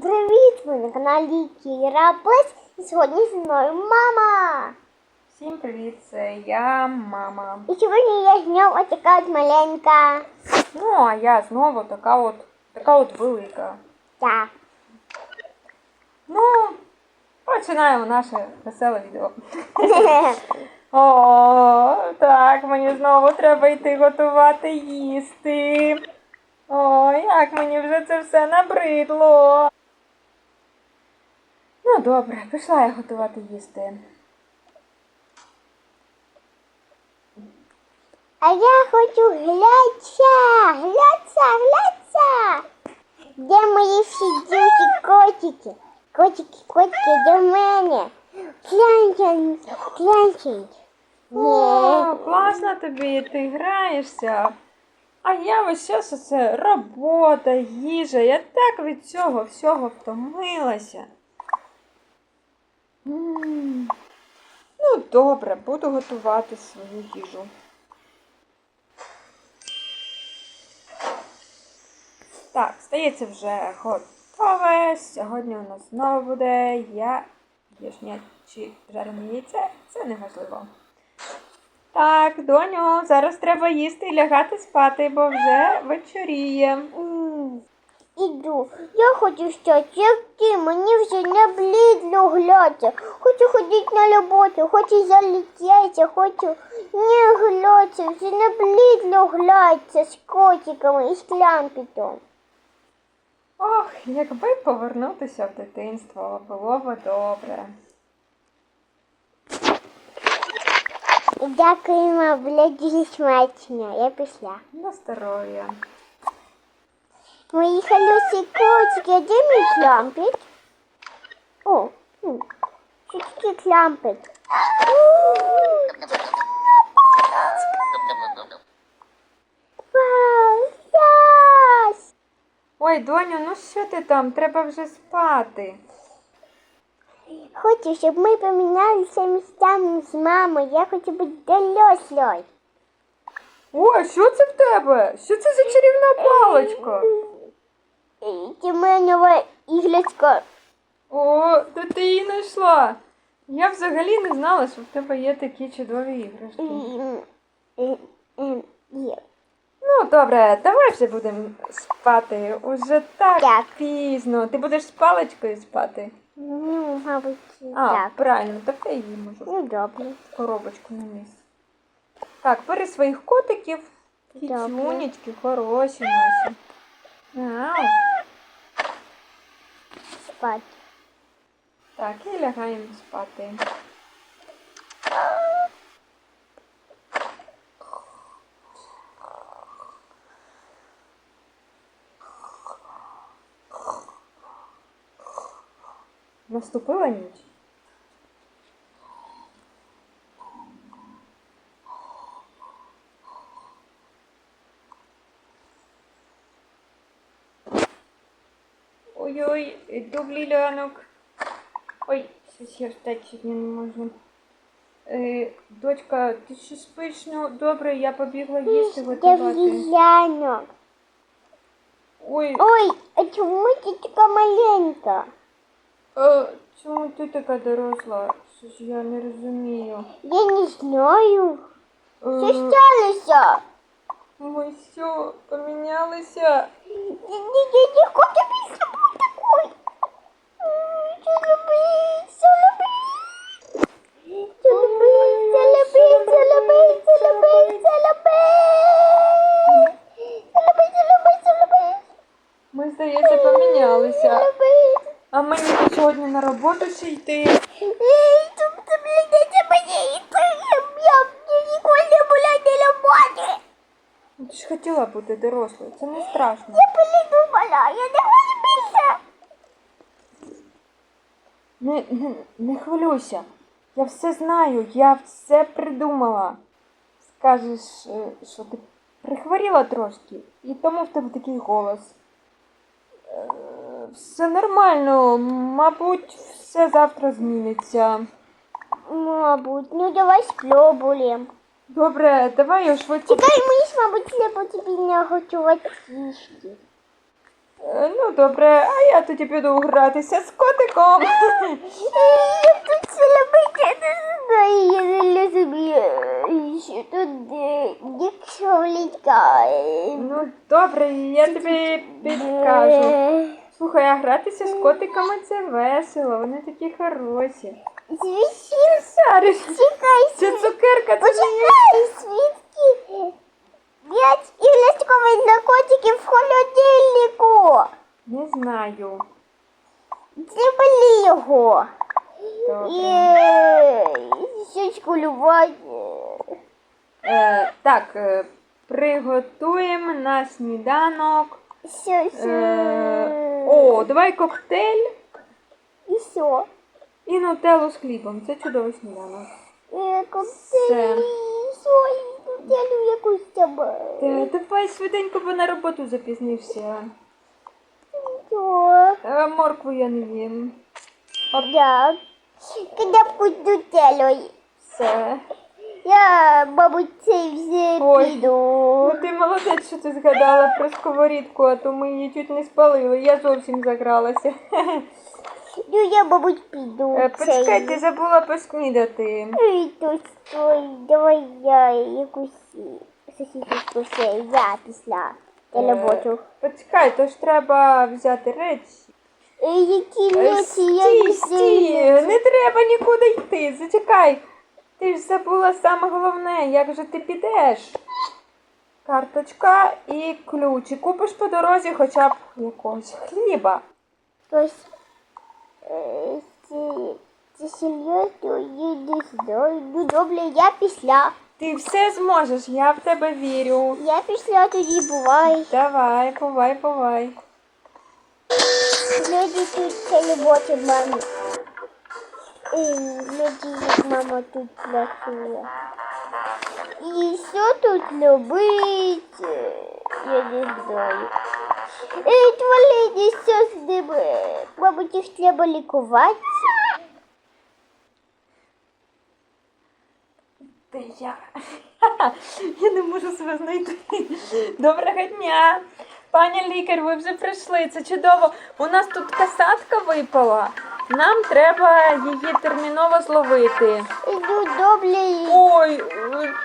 Всім привіт! Ви на каналі Кіра Плес. І сьогодні зі мною мама. Всім привіт, це я, мама. І сьогодні я знову така от маленька. Ну, а я знову така от, така от велика. Так. Ну, починаємо наше веселе відео. О, так, мені знову треба йти готувати їсти. О, як мені вже це все набридло. Ну, добре, пішла я готувати їсти. А я хочу глядця, глядця, глядця. Де мої всі дівчі котики? Котики, котики, до мене. Гляньте, гляньте. О, класно тобі, ти граєшся. А я весь час оце робота, їжа. Я так від цього всього втомилася. Ну, добре, буду готувати свою їжу. Так, здається, вже готове. Сьогодні у нас знову буде я яєчня чи жарене яйце. Це не важливо. Так, доню, зараз треба їсти і лягати спати, бо вже вечоріє. Іду. Я хочу щось, як мені вже не блідло глядя. Хочу ходити на роботу, хочу залетіти, хочу не глядя, вже не блідло глядя з котиками і з клямпітом. Ох, якби повернутися в дитинство, було б добре. Дякуємо, блядь, смачно. Я пішла. На здоров'я. Мої халюсі котики, а де мій клямпіт? О, таке клямпіт? Ой, доню, ну що ти там? Треба вже спати. Хочу, щоб ми помінялися місцями з мамою. Я хочу бути дорослою. Ой, що це в тебе? Що це за чарівна паличка? І Це моя. О, то ти її знайшла. Я взагалі не знала, що в тебе є такі чудові іграшки. Є. Ну, добре, давай вже будемо спати. Уже так Так. пізно. Ти будеш з паличкою спати? Ну, мабуть, А, так. правильно, так я її можу Ну, добре. в коробочку на місце. Так, бери своїх котиків. Добре. Кітюнечки, хороші наші. Ау. Спать. Так, і лягаємо спати. Наступила ніч. Ой-ой, в. Ой, щось я встати сьогодні не можу. Е, дочка, ти ще спиш? Ну, добре, я побігла їсти Я готувати. лілянок. Ой, Ой, а чому ти така маленька? е, чому ти така доросла? Щось я не розумію. Я не знаю. Що Е, сталося? ми все помінялися. Ні-ні-ні, хто тобі собою ми, здається, помінялися. А мені сьогодні на роботу ще йти. Ти ж хотіла бути дорослою, це не страшно. Я поліду я не хочу більше. Не, не, не хвилюйся. Я все знаю, я все придумала. Скажеш, е, що ти прихворіла трошки, і тому в тебе такий голос. Е, Все нормально, мабуть, все завтра зміниться. Мабуть, ну давай спробуємо. Добре, давай я швидко. Чекай, мені ж, мабуть, треба тобі не готувати їсти. Е, Ну, добре, а я тоді піду гратися з котиком. Я тут все робити, я не знаю, я не розумію, що тут е, якщо влітає. Ну, добре, я тобі підкажу. Е, Слухай, а гратися з котиками це весело, вони такі хороші. Звісно, Сариш, чекай, це цукерка, це не почекай, свідки. П'ять іграшкових наркотиків в холодильнику. Не знаю. Зібли його. І щось. Е, так, е, приготуємо на сніданок. Щось. Е, о, давай коктейль І все. і нутеллу з хлібом. Це чудовий сніданок. Е, Все. Коктейлі, що, коктейлю якусь. Та, давай швиденько, бо на роботу запізнився. Е, моркву я не їм. Да. Канапку з нутеллою. Все. Я, мабуть, це вже Ой. піду. Ну ти молодець, що ти згадала про сковорідку, а то ми її чуть не спалили. Я зовсім загралася. Ну, я, мабуть, піду. Е, Почекай, ти забула поснідати. Ой, то стой, давай я якусь сосисочку ще, я після Е, роботу. Почекай, то ж треба взяти речі. Е, Які Е, речі, я Стій, не стій, не треба нікуди йти. Зачекай. Ти ж забула саме головне, як же ти підеш. Карточка і ключ. І купиш по дорозі хоча б якогось хліба. Тось, е, я не знаю. Ну, добре, я після. Ти все зможеш, я в тебе вірю. Я після тоді бувай. Давай, бувай, бувай. Люди тут це роботи мамі. Е, Люди, як мама тут працює. І що тут робить? Е, Я не знаю. Е, Твалині, що з ними? Мабуть, їх треба лікувати. Де я? Я не можу себе знайти. Доброго дня. Пані лікар, ви вже прийшли. Це чудово. У нас тут касатка випала. Нам треба її терміново зловити. Ну, добре. Ой,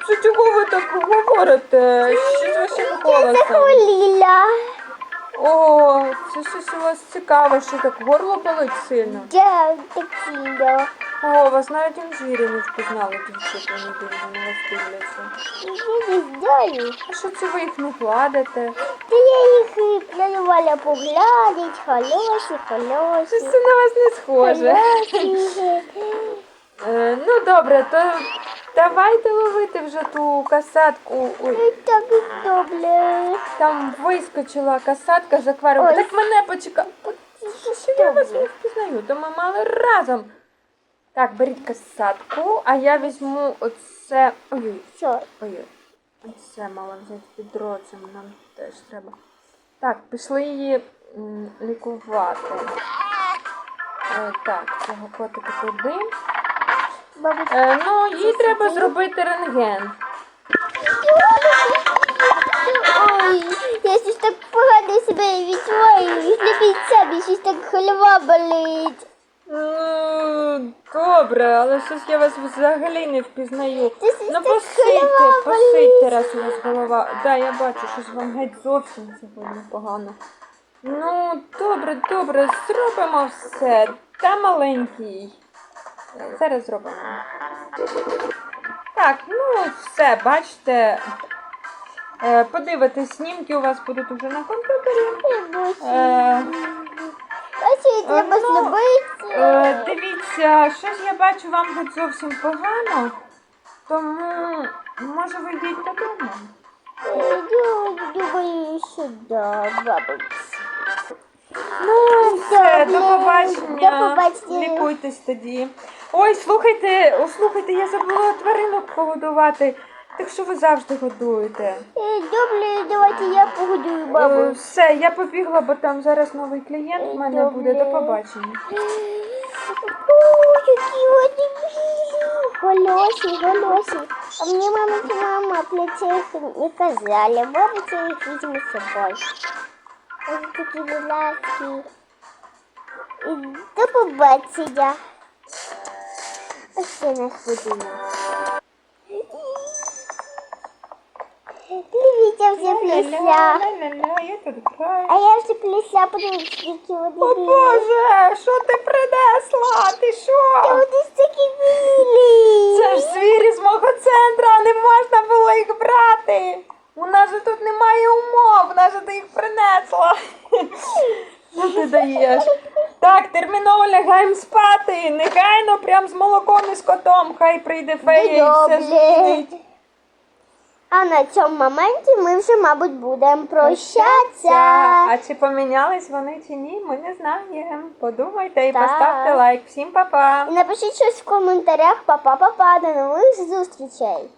це чого ви так говорите? Що з вашим Я голосом? захворіла. О, це щось у вас цікаве, що так горло болить сильно. Я такі. О, вас навіть інжирі не впізнали, дівчата, не дивно на вас дивляться. Я не знаю. А що це ви їх не гладите? Та я їх планувала погладить, хороші, Щось хороші. це на вас не схоже. Хороші. Е, ну добре, то давайте ловити вже ту касатку. Ой, Ну, Так добре. там вискочила касатка з акваріуму. Ой. Так мене почекай. Що я вас не впізнаю, то ми мали разом. Так, беріть касатку, а я візьму оце. Ой, Що? ой, оце мала взяти відро, це нам теж треба. Так, пішли її м, лікувати. Е, так, цього котика туди. Е, ну, їй треба зробити рентген. Ой, я щось так погано себе відчуваю. Зліпіть самі, щось так голова болить. Ну, добре, але щось я вас взагалі не впізнаю. Ну посидьте, посидьте, раз у вас голова. Да, я бачу, щось вам геть зовсім сьогодні погано. Ну, добре, добре, зробимо все. Та маленький. Зараз зробимо. Так, ну все, бачите. Е, Подивитись, снімки у вас будуть уже на комп'ютері. Що треба ну, зробити? Е, дивіться, щось я бачу вам тут зовсім погано, тому може ви йдіть додому. Думаю, що да, мабуть. Ну, все, до побачення. До побачення. Лікуйтесь тоді. Ой, слухайте, слухайте, я забула тваринок погодувати. Так що ви завжди годуєте? Е, Добре, давайте я погодую Е, бабу. все, я побігла, бо там зараз новий клієнт в мене буде. До побачення. Ой, які вони милі. Голосі, голосі. А мені мама чи мама про це не казали. Бабу це їх візьме з собою. Ось такі вилазки. І до побачення. Ось це наш будинок. Привіт, я вже плісля. Ля-ля-ля-ля, я тут граю. А я вже плісля, подивіться, О. Боже, що ти принесла? Ти Та що? вони ж такі білі. Це ж звірі з мого центра, не можна було їх брати. У нас же тут немає умов, на же ти їх принесла. Що ти даєш? Так, терміново лягаємо спати. Негайно прям з молоком і з котом. Хай прийде фея і все змінить. А на цьому моменті ми вже, мабуть, будемо прощатися. А чи помінялись вони чи ні, ми не знаємо. Подумайте і Так. поставте лайк. Всім па-па! І напишіть щось в коментарях. Па-па-па-па. До нових зустрічей.